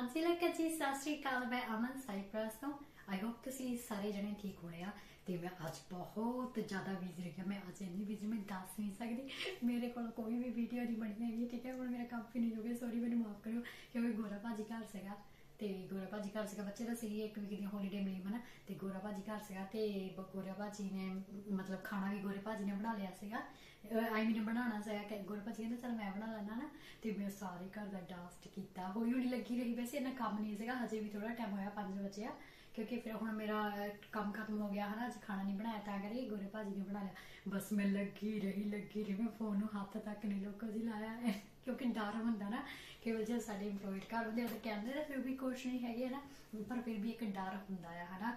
ਹਾਂਜੀ ਲੱਗਾ ਜੀ, ਸਤਿ ਸ਼੍ਰੀ ਅਕਾਲ, ਮੈਂ ਅਮਨ ਸਾਈਪ੍ਰਸ ਤੋਂ। ਆਈ ਹੋਪ ਤੁਸੀਂ ਸਾਰੇ ਜਣੇ ਠੀਕ ਹੋਣੇ ਆ ਤੇ ਮੈਂ ਅੱਜ ਬਹੁਤ ਜ਼ਿਆਦਾ ਬਿਜ਼ੀ ਰਹੀ ਮੈਂ ਅੱਜ ਇੰਨੀ ਬਿਜ਼ੀ ਮੈਂ ਦੱਸ ਨਹੀਂ ਸਕਦੀ। ਮੇਰੇ ਕੋਲ ਕੋਈ ਵੀ ਵੀਡੀਓ ਨਹੀਂ ਬਣੀ ਹੈਗੀ, ਠੀਕ ਹੈ? ਹੁਣ ਮੇਰਾ ਕੰਮ ਫਿਨਿਸ਼ ਹੋ ਗਿਆ ਸੌਰੀ ਮੈਨੂੰ ਮਾਫ ਕਰਿਓ, ਕਿਉਂਕਿ ਗੋਰਾ ਭਾਜੀ ਘਰ ਸੀਗਾ। ਭਾਜੀ ਘਰ ਸੀਗਾ, ਬੱਚੇ ਦਾ ਸੀ, ਇੱਕ ਵੀਕ ਦੀ ਹੌਲੀਡੇ ਮਿਲੀ ਮਨਾ, ਤੇ ਗੋਰਾ ਭਾਜੀ ਘਰ ਸੀਗਾ, ਤੇ ਬ- ਗੋਰਾ ਭਾਜੀ ਨੇ, ਮਤਲਬ ਖਾਣਾ ਵੀ ਗੋਰੇ ਭਾਜੀ ਨੇ ਬਣਾ ਲਿਆ ਸੀਗਾ। ਆਈ ਮੀਨ ਬਣਾਉਣਾ ਸੀਗਾ, ਕਿ ਗੋਰਾ ਭਾਜੀ ਕਹਿੰਦਾ, ਚਲ ਮੈਂ ਬਣਾ ਲੈਣਾ ਨਾ, ਤੇ ਮੈਂ ਸਾਰੇ ਘਰ ਦਾ ਡਾਸਟ ਕੀਤਾ। ਹੌਲੀ ਹੌਲੀ ਲੱਗੀ ਰਹੀ, ਵੈਸੇ ਇੰਨਾ ਕੰਮ ਨਹੀਂ ਸੀਗਾ, ਹਜੇ ਵੀ ਥੋੜਾ ਟਾਈਮ ਹੋਇਆ 5 ਵਜੇ ਆ। ਕਿਉਂਕਿ ਫਿਰ ਹੁਣ ਮੇਰਾ ਕੰਮ ਖਤਮ ਹੋ ਗਿਆ ਹਨਾ, ਅੱਜ ਖਾਣਾ ਨਹੀਂ ਬਣਾਇਆ, ਤਾਂ ਕਰੀ ਗੋਰੇ ਭਾਜੀ ਨੇ ਬਣਾ ਲਿਆ। ਬਸ ਮੈਂ ਲੱਗੀ ਰਹੀ ਲੱਗੀ ਰਹੀ, ਮੈਂ ਫੋਨ ਨੂੰ ਹੱਥ ਤੱਕ ਨਹੀਂ ਲੋਕੋ ਜੀ ਲਾਇਆ। ਕਿਉਂਕਿ ਡਰ ਹੁੰਦਾ ਨਾ ਕਿ ਵਜੇ ਸਾਡੇ ਇੰਪਲੋਇਡ ਘਰ ਹੁੰਦੇ ਆ, ਤਾਂ ਕਹਿੰਦੇ ਨੇ ਫਿਰ ਵੀ ਕੁਛ ਨਹੀਂ ਹੈਗੇ ਹਨਾ, ਪਰ ਫਿਰ ਵੀ ਇੱਕ ਡਰ ਹੁੰਦਾ ਆ, ਹਨਾ।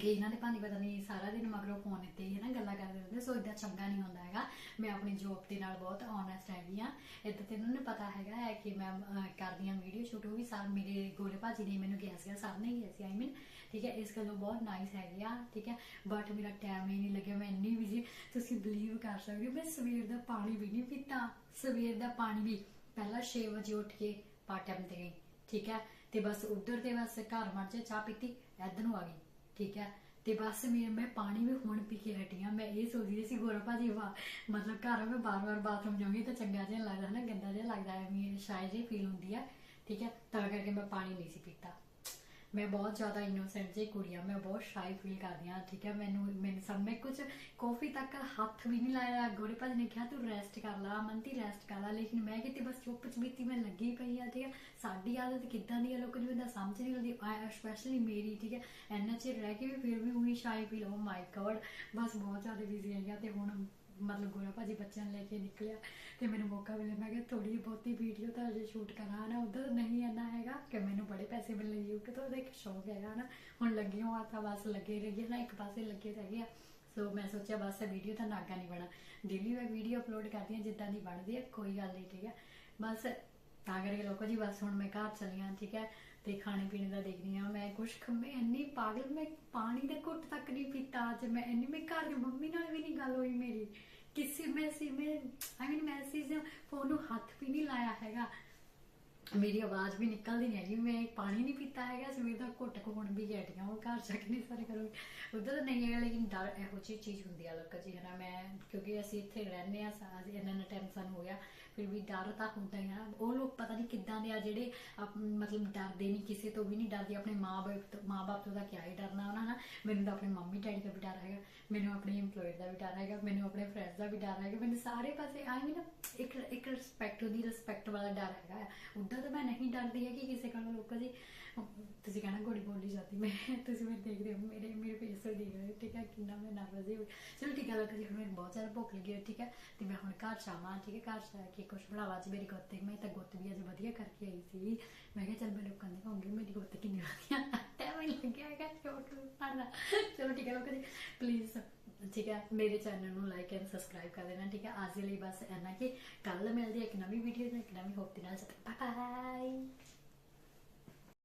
ਕਿ ਇਹਨਾਂ ਦੇ ਭਾਂਦੀ ਪਤਾ ਨਹੀਂ ਸਾਰਾ ਦਿਨ ਮਗਰੋਂ ਫੋਨ ਤੇ ਹੀ ਨਾ ਗੱਲਾਂ ਕਰਦੇ ਸੋ ਇਦਾਂ ਚੰਗਾ ਨਹੀਂ ਹੁੰਦਾ ਹੈਗਾ। ਮੈਂ ਆਪਣੀ ਜੌਬ ਦੇ ਨਾਲ ਬਹੁਤ ਓਨੈਸਟ ਹੈਗੀ ਆ ਇਦਾਂ ਤੇ ਇਹਨਾਂ ਨੂੰ ਪਤਾ ਹੈਗਾ ਹੈ ਕਿ ਮੈਂ ਕਰਦੀ ਆ ਵੀਡੀਓ ਸ਼ੂਟ ਉਹ ਵੀ ਸਰ ਮੇਰੇ ਗੋਲੇ ਭਾਜੀ ਨੇ ਮੈਨੂੰ ਕਿਹਾ ਸੀਗਾ, ਸਰ ਨੇ ਕਿਹਾ ਸੀ ਆਈ ਮੀਨ ਠੀਕ ਹੈ, ਇਸ ਗੱਲੋਂ ਬਹੁਤ ਨਾਈਸ ਹੈਗੇ ਆ, ਠੀਕ ਹੈ। ਬਟ ਮੇਰਾ ਟਾਈਮ ਹੀ ਨਹੀਂ ਲੱਗਿਆ, ਮੈਂ ਇੰਨੀ ਬਿਜ਼ੀ ਤੁਸੀਂ ਬਲੀਵ ਕਰ ਸਕਦੇ ਹੋ, ਮੈਂ ਸਵੇਰ ਦਾ ਪਾਣੀ ਵੀ ਨਹੀਂ ਪੀਤਾ। ਸਵੇਰ ਦਾ ਪਾਣੀ ਵੀ ਪਹਿਲਾਂ 6 ਵਜੇ ਉੱਠ ਕੇ ਪਾਰਟ ਤੇ ਗਈ, ਠੀਕ ਹੈ। ਤੇ ਬਸ ਉਧਰ ਤੇ ਬਸ ਘਰ ਮਰ ਜਾ ਚਾਹ ਪੀਤੀ, ਇੱਧਰ ਨੂੰ ਆ ਗਈ, ਠੀਕ ਹੈ। ਤੇ ਬਸ ਮੈਂ ਮੈਂ ਪਾਣੀ ਵੀ ਹੁਣ ਪੀ ਕੇ ਹਟੀ ਹਾਂ ਮੈਂ ਇਹ ਸੋਚਦੀ ਰਹੀ ਸੀ ਗੋਰਾ ਭਾਜੀ, ਵਾ, ਮਤਲਬ ਘਰ ਮੈਂ ਬਾਰ-ਬਾਰ ਬਾਥਰੂਮ ਜਾਊਂਗੀ ਤਾਂ ਚੰਗਾ ਜਿਹਾ ਨੀ ਲੱਗਦਾ ਨਾ ਗੰਦਾ ਜਿਹਾ ਲੱਗਦਾ ਹੈ ਮੈਨੂੰ ਸ਼ਾਇਦ ਜਿਹੀ ਫੀਲ ਹੁੰਦੀ ਆ। ਠੀਕ ਹੈ ਤਾਂ ਕਰਕੇ ਮੈਂ ਪਾਣੀ ਨਹੀਂ ਸੀ ਪੀਤਾ। ਮੈਂ ਬਹੁਤ ਜ਼ਿਆਦਾ ਇਨੋਸੈਂਟ ਜਿਹੀ ਕੁੜੀ ਆ, ਮੈਂ ਬਹੁਤ ਸ਼ਾਈ ਫੀਲ ਕਰਦੀ ਆ ਠੀਕ ਹੈ, ਮੈਨੂੰ ਮੈਨੂੰ ਸਭ ਕੁਝ ਕਾਫੀ ਤੱਕ ਹੱਥ ਵੀ ਨਹੀਂ ਲਾਇਆ ਗੋਰੇ ਭਾਜੀ ਨੇ ਕਿਹਾ, ਤੂੰ ਰੈਸਟ ਕਰ ਲਾ ਮੰਤੀ ਰੈਸਟ ਕਰ ਲਾ, ਲੇਕਿਨ ਮੈਂ ਕਿਤੇ ਬਸ ਚੁੱਪ ਚਬੀਤੀ ਮੈਂ ਲੱਗੀ ਪਈ ਆ, ਠੀਕ ਹੈ, ਸਾਡੀ ਆਦਤ ਕਿੱਦਾਂ ਦੀ ਆ ਲੋਕਾਂ ਨੂੰ ਇਹਦਾ ਸਮਝ ਨਹੀਂ ਆਉਂਦੀ ਸਪੈਸ਼ਲੀ ਮੇਰੀ, ਠੀਕ ਹੈ ਐਨਾ ਚਿਰ ਰਹਿ ਕੇ ਵੀ ਫਿਰ ਵੀ ਉਹੀ ਸ਼ਾਈ ਫੀਲ ਓ ਮਾਈ ਗॉड ਬਸ ਬਹੁਤ ਜ਼ਿਆਦਾ ਬਿਜ਼ੀ ਹੈਗਾ ਤੇ ਹੁਣ ਮਤਲਬ ਗੋਰਾ ਭਾਜੀ ਬੱਚਿਆਂ ਨੂੰ ਲੈ ਕੇ ਨਿਕਲਿਆ ਤੇ ਮੈਨੂੰ ਮੌਕਾ ਮਿਲਿਆ। ਮੈਂ ਕਿਹਾ ਥੋੜੀ ਬਹੁਤੀ ਵੀਡੀਓ ਤਾਂ ਅਜੇ ਸ਼ੂਟ ਕਰਾਂ ਨਾ ਉਧਰ ਨਹੀਂ ਇੰਨਾ ਹੈਗਾ ਕਿ ਮੈਨੂੰ ਬੜੇ ਪੈਸੇ ਮਿਲਣੇ YouTube ਤੋਂ ਉਹਦਾ ਇੱਕ ਸ਼ੌਕ ਹੈਗਾ ਨਾ ਹੁਣ ਲੱਗੀ ਹਾਂ ਤਾਂ ਬਸ ਲੱਗੇ ਰਹੀਏ ਨਾ, ਇੱਕ ਪਾਸੇ ਲੱਗੇ ਰਹਿ ਆ। ਸੋ ਮੈਂ ਸੋਚਿਆ ਬਸ ਵੀਡੀਓ ਤਾਂ ਨਾਗਾ ਨਹੀਂ ਬਣਾ। ਡੇਲੀ ਮੈਂ ਵੀਡੀਓ ਅਪਲੋਡ ਕਰਦੀ ਹਾਂ, ਜਿੱਦਾਂ ਦੀ ਬਣਦੀ ਹੈ ਕੋਈ ਗੱਲ ਨਹੀਂ, ਠੀਕ ਹੈ ਬਸ ਤਾਂ ਕਰਕੇ ਲੋਕੋ ਜੀ, ਬਸ ਹੁਣ ਮੈਂ ਘਰ ਚਲੀ ਹਾਂ, ਠੀਕ ਹੈ। ਤੇ ਖਾਣੇ ਪੀਣੇ ਦਾ ਦੇਖਦੀ ਹਾਂ। ਮੈਂ ਕੁਛ ਖੰਮੇ ਇੰਨੀ ਪਾਗਲ, ਮੈਂ ਪਾਣੀ ਦਾ ਘੁੱਟ ਤੱਕ ਨਹੀਂ ਪੀਤਾ ਅੱਜ। ਮੈਂ ਇੰਨੀ, ਮੈਂ ਘਰ ਦੀ ਮੰਮੀ ਨਾਲ ਵੀ ਨਹੀਂ ਗੱਲ ਹੋਈ ਮੇਰੀ। ਕਿਸੇ, ਮੈਂ ਸੀ, ਮੈਂ ਆਈ ਮੀਨ ਮੈਸੇਜ ਫੋਨ ਨੂੰ ਹੱਥ ਵੀ ਨਹੀਂ ਲਾਇਆ ਹੈਗਾ। ਮੇਰੀ ਆਵਾਜ਼ ਵੀ ਨਿਕਲਦੀ ਨਹੀਂ ਹੈਗੀ, ਮੈਂ ਪਾਣੀ ਨਹੀਂ ਪੀਤਾ ਹੈਗਾ, ਸਵੇਰ ਦਾ ਘੁੱਟ ਕੋਣ ਵੀ ਗੈਟੀਆਂ ਉਹ ਘਰ ਜਾ ਕੇ ਨਹੀਂ ਸਾਰੇ ਕਰੂੰਗੀ ਉਧਰ ਤਾਂ ਨਹੀਂ ਹੈਗਾ ਲੇਕਿਨ ਡਰ ਇਹੋ ਜਿਹੀ ਚੀਜ਼ ਹੁੰਦੀ ਆ ਲੋਕਾਂ ਜੀ ਹਨਾ? ਮੈਂ, ਕਿਉਂਕਿ ਅਸੀਂ ਇੱਥੇ ਰਹਿੰਦੇ ਆ ਸਾਜ ਇਹਨਾਂ ਨੇ ਟਾਈਮ ਸਾਨੂੰ ਹੋਇਆ, ਫਿਰ ਵੀ ਡਰ ਤਾਂ ਹੁੰਦਾ ਹੀ ਆ। ਉਹ ਲੋਕ ਪਤਾ ਨਹੀਂ ਕਿੱਦਾਂ ਦੇ ਆ, ਜਿਹੜੇ ਮਤਲਬ ਡਰਦੇ ਨਹੀਂ ਕਿਸੇ ਤੋਂ ਵੀ ਨਹੀਂ ਡਰਦੇ, ਆਪਣੇ ਮਾਂ-ਬਾਪ ਤੋਂ ਮਾਂ-ਬਾਪ ਤੋਂ ਤਾਂ ਕਿਆ ਹੀ ਡਰਨਾ ਉਹਨਾਂ ਨਾਲ ਮੈਨੂੰ ਤਾਂ ਆਪਣੇ ਮੰਮੀ, ਡੈਡੀ ਦਾ ਵੀ ਡਰ ਹੈਗਾ, ਮੈਨੂੰ ਆਪਣੇ EMPLOYER ਦਾ ਵੀ ਡਰ ਹੈਗਾ, ਮੈਨੂੰ ਆਪਣੇ ਫਰੈਂਡਸ ਦਾ ਵੀ ਡਰ ਹੈਗਾ, ਮੈਨੂੰ ਸਾਰੇ ਪਾਸੇ, ਆਈ ਮੀਨ, ਇੱਕ ਇੱਕ ਰਿਸਪੈਕਟ ਦੀ ਰਿਸਪੈਕਟ ਵਾਲਾ ਡਰ ਹੈਗਾ। ਆ। ਉੱਦਾਂ ਤਾਂ ਮੈਂ ਨਹੀਂ ਡਰਦੀ ਹੈ ਕਿ ਕਿਸੇ ਕੋਲੋਂ ਲੋਕਾਂ ਜੀ। ਤੁਸੀਂ ਕਹਿਣਾ ਗੋਲੀ ਬੋਲੀ ਜਾਂਦੀ ਮੈਂ। ਤੁਸੀਂ ਮੇਰੇ ਦੇਖਦੇ ਹੋ ਮੇਰੇ ਮੇਰੇ ਫੇਸ ਤੋਂ ਦੇਖ ਰਹੇ ਹੋ, ਠੀਕ ਹੈ? ਕਿੰਨਾ ਮੈਂ ਨਰਵਸ ਹੀ ਚਲੋ ਠੀਕ ਹੈ ਲੋਕਾਂ ਜੀ ਮੈਨੂੰ ਬਹੁਤ ਜ਼ਿਆਦਾ ਭੁੱਖ ਲੱਗੀ ਹੈ ਠੀਕ ਹੈ? ਤੇ ਮੈਂ ਹੁਣ ਘਰ ਜਾਵਾਂ ਠੀਕ ਹੈ? ਘਰ ਜਾ ਕੇ ਕੁਝ ਬਣਾਵਾ। ਅੱਜ ਮੇਰੀ ਗੁੱਤ ਮੈਂ ਤਾਂ ਗੁੱਤ ਵੀ ਅੱਜ ਵਧੀਆ ਕਰਕੇ ਆਈ ਸੀ। ਮੈਂ ਕਿਹਾ ਚੱਲ ਮੈਂ ਲੋਕਾਂ ਦੇ ਕਹੂੰਗੀ ਮੇਰੀ ਗੁੱਤ ਕਿੰਨੀ ਵਧੀਆ। ਟਾਈਮ ਲੱਗਿਆ ਹੈਗਾ ਛੋਟ ਪੜਨਾ ਚਲੋ ਠੀਕ ਹੈ ਲੋਕਾਂ ਜੀ ਪਲੀਜ਼ ਠੀਕ ਹੈ, ਮੇਰੇ ਚੈਨਲ ਨੂੰ ਲਾਈਕ ਐਂਡ ਸਬਸਕ੍ਰਾਈਬ ਕਰ ਦੇਣਾ, ਠੀਕ ਹੈ। ਅੱਜ ਦੇ ਲਈ ਬਸ ਇੰਨਾ ਕਿ ਕੱਲ ਮਿਲਦੀ ਹੈ ਇੱਕ ਨਵੀਂ ਵੀਡੀਓ ਨਾਲ ਇੱਕ ਨਵੀਂ ਹੋਪ ਦੇ ਨਾਲ। Bye bye